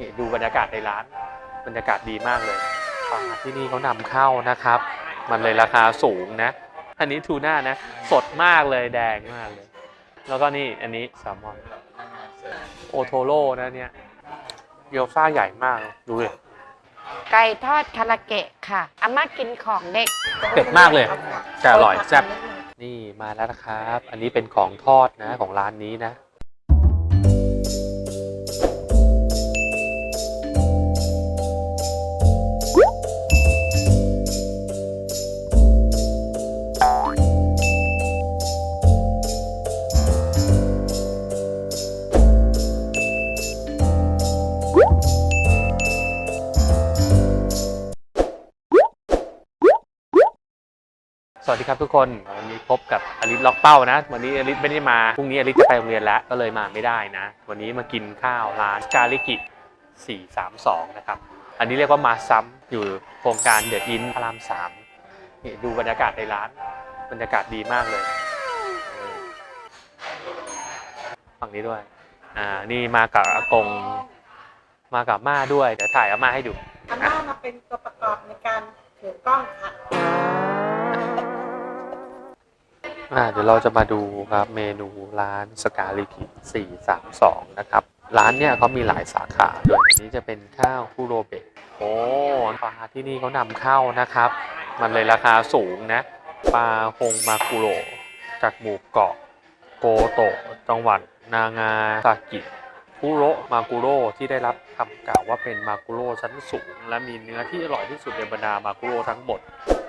นี่ดูบรรยากาศในร้าน บรรยากาศดีมากเลยปลาที่นี่เขานำเข้านะครับ มันเลยราคาสูงนะ อันนี้ทูน่านะ สดมากเลยแดงมากเลย แล้วก็นี่อันนี้แซลมอนโอโทโร่นะเนี่ยเกี๊ยวซ่าใหญ่มากดูเลยไก่ทอดคาราเกะค่ะอาม่ากินของเด็กเผ็ดมากเลยแต่อร่อยแซ่บนี่มาแล้วนะครับ อันนี้เป็นของทอดนะของร้านนี้นะ วัสดีครับทุกคนวันนี้พบกับอลิสล็อกเป้านะ วันนี้อลิสไม่ได้มาพรุ่งนี้อลิสจะไปโรงเรียนแล้วก็เลยมาไม่ได้นะ วันนี้มากินข้าวร้านกาลิกิ 432 นะครับ อันนี้เรียกว่ามาซ้ำอยู่โครงการเดอะอินพระรามสามนี่ดูบรรยากาศในร้าน บรรยากาศดีมากเลยฝั่งนี้ด้วยอ่านี่มากับอากงมากับม่าด้วยเดี๋ยวถ่ายอาม่าให้ดูอาม่ามาเป็นตัวประกอบในการถือกล้องค่ะ อ่าเดี๋ยวเราจะมาดูครับเมนูร้านสกาลิกิ432 นะครับ ร้านเนี่ยเขามีหลายสาขาโดยอันนี้จะเป็นข้าวคุโรเบะโอ้ปลาที่นี่เขานำเข้านะครับ มันเลยราคาสูงนะ ปลาฮงมากุโรจากหมู่เกาะโกโตะจังหวัด นางาซากิคุโรมากุโรที่ได้รับคำกล่าวว่าเป็นมากุโรชั้นสูง และมีเนื้อที่อร่อยที่สุดในบรรดามากุโรทั้งหมด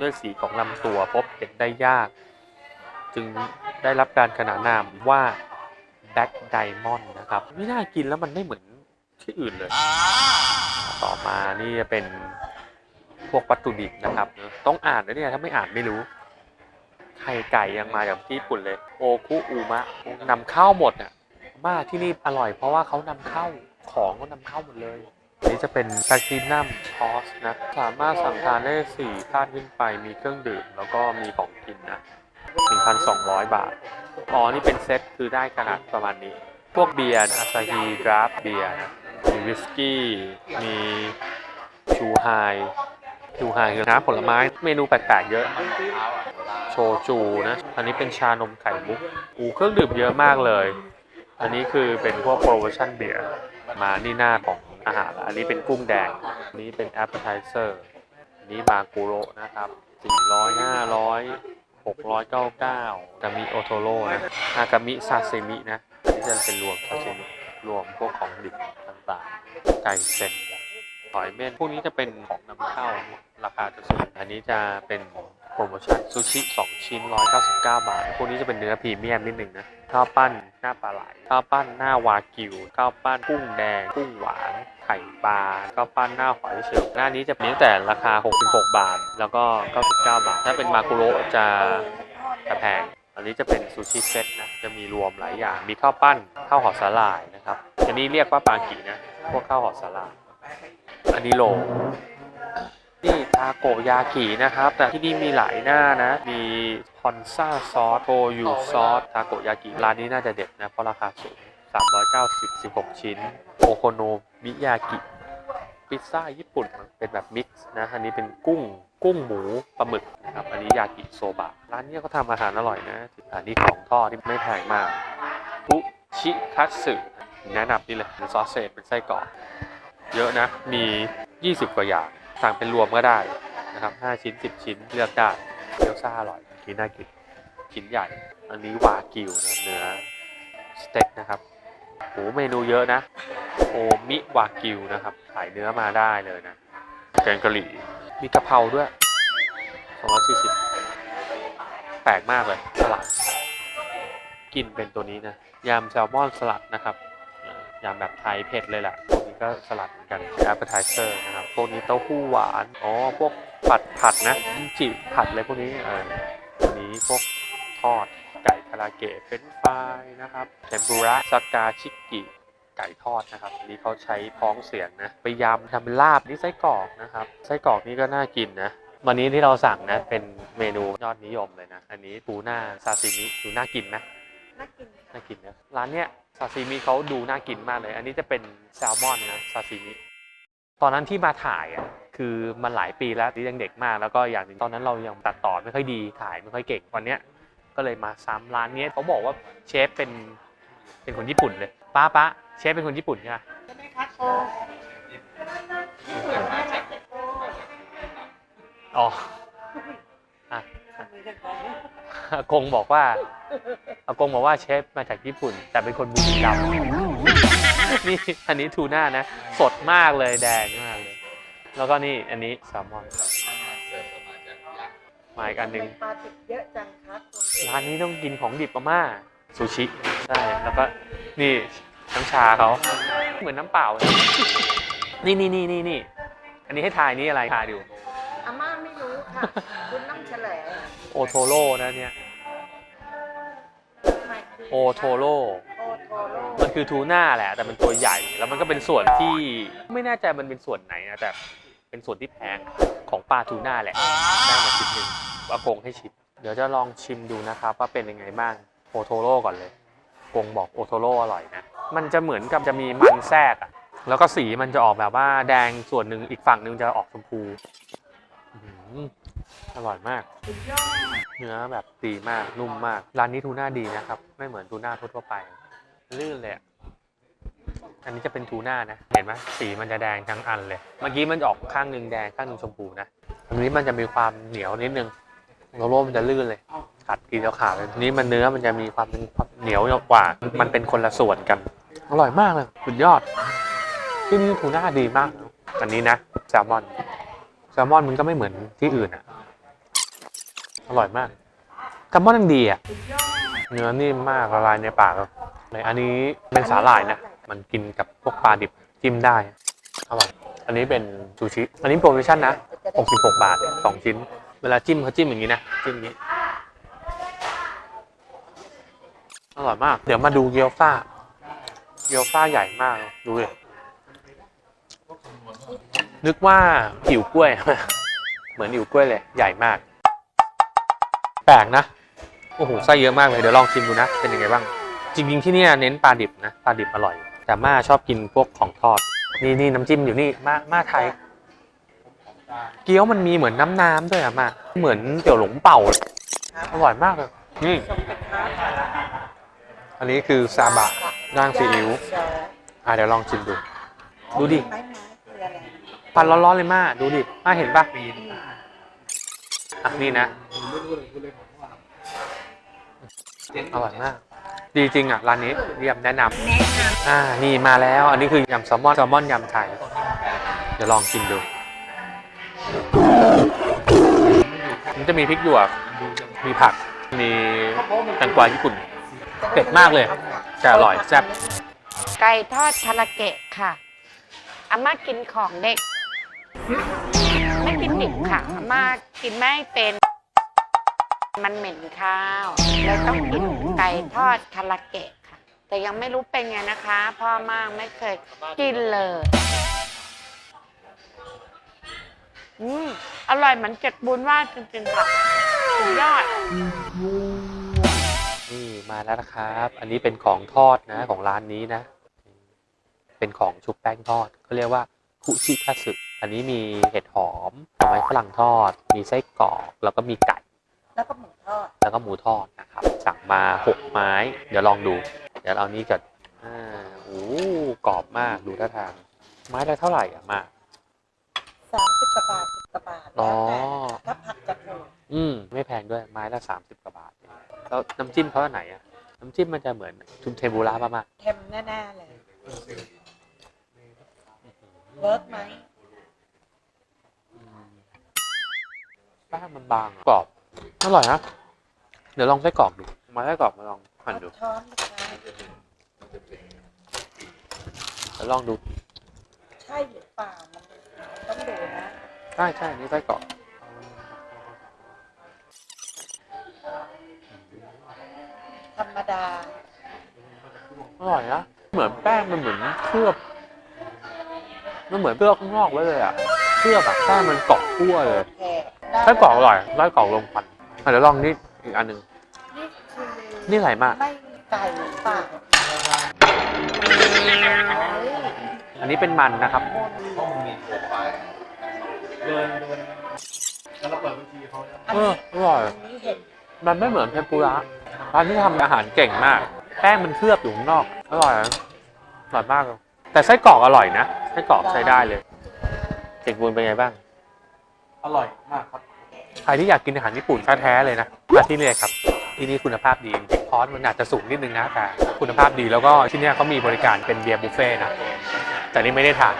ด้วยสีของลำตัวพบเห็นได้ยาก จึงได้รับการขนานนามว่า Black Diamond นะครับ ไม่น่ากินแล้วมันไม่เหมือนที่อื่นเลย ต่อมานี่จะเป็นพวกวัตถุดิบนะครับ ต้องอ่านนะเนี่ยถ้าไม่อ่านไม่รู้ ไข่ไก่ยังมาจากญี่ปุ่นเลย โอคุอุมะนำเข้าหมดอะมาที่นี่อร่อยเพราะว่าเขานำเข้าของก็นำเข้าหมดเลยอันนี้จะเป็นแพคตินัมชอสนะ สามารถสั่งทานได้สี่ท่านขึ้นไปมีเครื่องดื่ม แล้วก็มีของกินนะ 1,200 บาท อ๋อ นี่เป็นเซตคือได้ขนาดประมาณนี้ พวกเบียร์อาซาฮีดราฟเบียร์นะมีวิสกี้ มีชูไฮชูไฮคือน้ำผลไม้ เมนูแปลกๆเยอะ โชจูนะ อันนี้เป็นชานมไข่มุกอูเครื่องดื่มเยอะมากเลย อันนี้คือเป็นพวกโปรโมชั่นเบียร์ มานี่หน้าของอาหารละอันนี้เป็นกุ้งแดง อันนี้เป็นแอปเปอร์ไทเซอร์ อันนี้มากุโรนะครับ 400 500 699จะมีโอโทโร่นะนากามิซาซิมินะอันนี้จะเป็นรวมซาซิมิรวมพวกของดิบต่างๆ ไก่เส้นหอยเม่นพวกนี้จะเป็นของนำเข้าราคาจะสูงอันนี้จะเป็นโปรโมชั่นซูชิ 2 ชิ้น 199 บาท พวกนี้จะเป็นเนื้อพรีเมียมนิดหนึ่งนะข้าวปั้นหน้าปลาไหลข้าวปั้นหน้าวากิวข้าวปั้นกุ้งแดงกุ้งหวาน ไข่ปลาข้าวปั้นหน้าหอยเชลล์หน้านี้จะมีตั้งแต่ราคา 66 บาท แล้วก็ 99 บาท ถ้าเป็นมากุโรจะจะแพงอันนี้จะเป็นซูชิเซ็ตนะจะมีรวมหลายอย่างมีข้าวปั้นข้าวห่อสาหร่ายนะครับอันนี้เรียกว่าปากินะพวกข้าวห่อสาหร่ายอันนี้โลนี่ทาโกยากินะครับ แต่ที่นี่มีหลายหน้านะ มีพอนซ่าซอสโทยูซอสทาโกยากิร้านนี้น่าจะเด็ดนะ เพราะราคาสูง 390 16 ชิ้น โอโคโนมิยากิ พิซซ่าญี่ปุ่นเป็นแบบมิกซ์นะ อันนี้เป็นกุ้ง กุ้งหมูปลาหมึกนะครับ อันนี้ยากิโซบะ ร้านนี้เขาทำอาหารอร่อยนะ อันนี้ของทอดที่ไม่แพงมากอุชิคัตสึแนะนำนี่เลยเป็นซอสเซจเป็นไส้กรอก เยอะนะ มี 20 กว่าอย่าง สั่งเป็นรวมก็ได้นะครับ 5 ชิ้น 10 ชิ้นเลือกได้เกี๊ยวซ่าอร่อยกินน่ากินชิ้นใหญ่ อันนี้วากิวนะเนื้อสเต็กนะครับ โหเมนูเยอะนะ โอมิวากิวนะครับ ขายเนื้อมาได้เลยนะ แกงกะหรี่ มีกะเพราด้วย 240 แปลกมากเลย สลัด กินเป็นตัวนี้นะ ยำแซลมอนสลัดนะครับ ยำแบบไทยเผ็ดเลยแหละพวกนี้ก็สลัดเหมือนกัน appetizer นะครับ พวกนี้เต้าหู้หวาน อ๋อ พวกผัดผัดนะจิผัดอะไรพวกนี้ เอออันนี้พวกทอด ไก่คาราเกะเฟรนช์ฟรายนะครับเทมปุระซากาชิกิไก่ทอดนะครับอันนี้เขาใช้พ้องเสียงนะไปยำทำเป็นลาบนี่ไส้กรอกนะครับไส้กรอกนี่ก็น่ากินนะวันนี้ที่เราสั่งนะเป็นเมนูยอดนิยมเลยนะ อันนี้ปูน่าซาซิมิดูน่ากินไหมน่ากินน่ากินนะร้านเนี้ยซาซิมิเขาดูน่ากินมากเลย อันนี้จะเป็นแซลมอนนะซาซิมิตอนนั้นที่มาถ่ายอะคือมันหลายปีแล้วที่ยังเด็กมากแล้วก็อย่างหนึงตอนนั้นเรายังตัดต่อไม่ค่อยดีถ่ายไม่ค่อยเก่งวันเนี้ย ก็เลยมาซ้ำร้านเนี้ยเขาบอกว่าเชฟเป็นเป็นคนญี่ปุ่นเลยป้าป้าเชฟเป็นคนญี่ปุ่นใช่ไหมใช่ไหมคะโออ๋ออะอากงบอกว่าอากงบอกว่าเชฟมาจากญี่ปุ่น แต่เป็นคนบุรีรัมย์นี่อันนี้ทูน่านะ สดมากเลยแดงมากเลย แล้วก็นี่อันนี้แซลมอน มาอีกอันหนึ่งปลาติดเยอะจังคะคุณร้านนี้ต้องกินของดิบมาม่าซูชิใช่แล้วก็นี่น้ำชาเขาเหมือนน้ำเปล่าเลยนี่นี่นี่นี่นี่อันนี้ให้ทายนี่อะไรทายดูอาม่าไม่รู้ค่ะ คุณต้องเฉลยโอโทโร่นะเนี่ยไม่คืโอโทโร่โอโทโร่มันคือทูน่าแหละ แต่มันตัวใหญ่ แล้วมันก็เป็นส่วนที่ไม่แน่ใจมันเป็นส่วนไหนนะแต่เป็นส่วนที่แพงของปลาทูน่าแหละได้มาชิ้นหนึ่ง อากงให้ชิมเดี๋ยวจะลองชิมดูนะครับ ว่าเป็นยังไงบ้างโอโทโร่ก่อนเลยกงบอกโอโทโร่อร่อยนะ มันจะเหมือนกับจะมีมันแทรกอะแล้วก็สีมันจะออกแบบว่าแดงส่วนหนึ่งอีกฝั่งหนึ่งจะออกชมพูอร่อยมาก เนื้อแบบดีมากนุ่มมาก ร้านนี้ทูน่าดีนะครับ ไม่เหมือนทูน่าทั่วไป ลื่นเลยอะอันนี้จะเป็นทูน่านะ เห็นไหมสีมันจะแดงทั้งอันเลย เมื่อกี้มันออกข้างหนึ่งแดงข้างหนึ่งชมพูนะอันนี้มันจะมีความเหนียวนิดนึง โรโลมันจะลื่นเลยกัดกินแล้วขาดเลยทีนี้มันเนื้อมันจะมีความเป็นความเหนียวกว่า มันเป็นคนละส่วนกัน อร่อยมากเลยสุดยอดที่นี่ทูน่าดีมากนะอันนี้นะแซลมอนแซลมอนมันก็ไม่เหมือนที่อื่นอะ อร่อยมากแซลมอนยังดีอะเนื้อนิ่มมากละลายในปากเลยอันนี้เป็นสาหร่ายนะ มันกินกับพวกปลาดิบจิ้มได้อร่อยอันนี้เป็นซูชิ อันนี้โปรโมชั่นนะ 66 บาท 2 ชิ้น เวลาจิ้มเขาจิ้มอย่างนี้นะ จิ้มอย่างนี้ อร่อยมาก เดี๋ยวมาดูเกี๊ยวซ่า เกี๊ยวซ่าใหญ่มาก ดูเลยนึกว่าอิ๋วกล้วย เหมือนอิ๋วกล้วยเลย ใหญ่มาก แปลกนะ โอ้โห ไส้เยอะมากเลย เดี๋ยวลองชิมดูนะ เป็นยังไงบ้าง จริงๆที่นี่เน้นปลาดิบนะ ปลาดิบอร่อย แต่ม่าชอบกินพวกของทอด นี่นี่น้ำจิ้มอยู่นี่ม่าม่าไทย เกี๊ยวมันมีเหมือนน้ำน้ำๆด้วยอะม่าเหมือนเตี๋ยวหลงเป่าเลยอร่อยมากเลยนี่ชมเป็นค้าอันนี้คือซาบะย่างซีอิ๊วใช่อะเดี๋ยวลองชิมดู ดูดิไม้ไม้คืออะไรปันร้อนๆเลยม่าดูดิม่าเห็นปะอะนี่นะอร่อยมาก ดีจริงอะร้านนี้เยี่ยมแนะนำอ่านี่มาแล้ว อันนี้คือยำแซลมอนแซลมอนยำไทยเดี๋ยวลองกินดู มันจะมีพริกหยวก มีผัก มีแตงกวาญี่ปุ่นเผ็ดมากเลย แต่อร่อยแซ่บไก่ทอดคาราเกะค่ะอาม่ากินของเด็ก ไม่กินดิบค่ะอาม่ากินไม่เป็น มันเหม็นข้าวเลยต้องกินไก่ทอดคาราเกะค่ะ แต่ยังไม่รู้เป็นไงนะคะ พ่อมากไม่เคยกินเลย อืมอร่อยเหมือนเจ็ดบุญว่าจริงๆค่ะสุดยอดนี่มาแล้วนะครับ อันนี้เป็นของทอดนะของร้านนี้นะ เป็นของชุบแป้งทอดเขาเรียกว่าคุชิคัตสึอันนี้มีเห็ดหอมหน่อไม้ฝรั่งทอด มีไส้กรอกแล้วก็มีไก่ แล้วก็หมูทอด แล้วก็หมูทอดนะครับ สั่งมาหกไม้ เดี๋ยวลองดู เดี๋ยวเอานี้ก่อนอ่าโอ้โหกรอบมากดูท่าทาง ไม้ละเท่าไหร่อะมา สามสิบกว่าบาทสิบกว่าบาทอ๋แล้วอแต่ถ้าผักจะถูกอืม ไม่แพงด้วยไม้ละสามสิบกว่าบาทเองแล้วน้ำจิ้มเขาอันไหนอะน้ำจิ้มมันจะเหมือนชุมเทมปุระมากเค็มแน่ๆเลยเวิร์กไหมแป้งมันบางอะกรอบอร่อยนะเดี๋ยวลองไส้กรอกดูมาไส้กรอกมาลองหั่นดู ช้อนนะคะเดี๋ยวลองดูใช่หรือเปล่ามัน ต้องดูนะใช่ใช่อันนี่ไส้กรอกธรรมดาอร่อยนะเหมือนแป้งมันเหมือนเคลือบมันเหมือนเคลือบข้างนอกไว้เลยอะเคลือบอะแป้งมันเกาะทั่วเลยแขกได้ไส้กรอกอร่อยไส้กรอกลงควันอะเดี๋ยวลองนี่อีกอันหนึ่งนี่คือนี่ไหลมาก ไม่ไก่หรือเปล่าอั นนี้เป็นมันนะครับเอออร่อย มันไม่เหมือนเทมปุระร้านที่ทำอาหารเก่งมาก แป้งมันเคลือบอยู่ข้างนอก อร่อยนะอร่อยมากเลยแต่ไส้กรอกอร่อยนะ ไส้กรอกใช้ได้เลยเจ็กบุญเป็นไงบ้าง อร่อยมากครับ ใครที่อยากกินอาหารญี่ปุ่นแท้ๆเลยนะ มาที่นี่เลยครับ ที่นี่คุณภาพดีจริงๆคอร์สมันอาจจะสูงนิดนึงนะ แต่คุณภาพดีแล้วก็ที่เนี่ยเขามีบริการเป็นเบียร์บุฟเฟ่ต์นะ แต่นี่ไม่ได้ทาน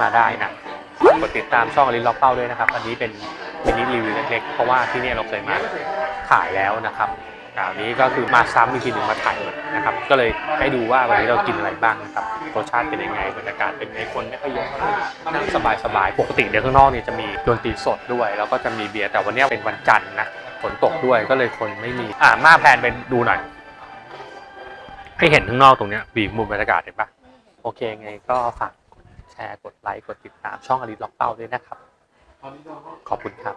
มาได้นะกดติดตามช่องอลินล็อกเป้าด้วยนะครับ อันนี้เป็นมินิรีวิวเล็กๆ เพราะว่าที่นี่เราเคยมาถ่ายแล้วนะครับคราวนี้ก็คือมาซ้ำอีกทีหนึ่งมาถ่ายอีกนะครับ ก็เลยให้ดูว่าวันนี้เรากินอะไรบ้างนะครับรสชาติเป็นยังไงบรรยากาศเป็นยังไงคนไม่ค่อยเยอะนั่งสบายๆ ปกติเดี๋ยวข้างนอกเนี่ยจะมีดนตรีสดด้วย แล้วก็จะมีเบียร์แต่วันนี้เป็นวันจันทร์นะฝนตกด้วยก็เลยคนไม่มีอ่ามาแพนไปดูหน่อยให้เห็นข้างนอกตรงเนี้ยบีบมุมบรรยากาศเห็นปะ โอเคไงก็ฝากกดแชร์กดไลค์กดติดตามช่องอลิล็อกเป้าด้วยนะครับ ขอบคุณครับ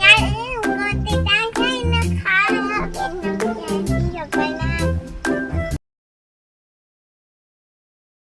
อย่าลืมกดติดตามให้นะคะแล้วก็เป็นกำลังใจที่หยด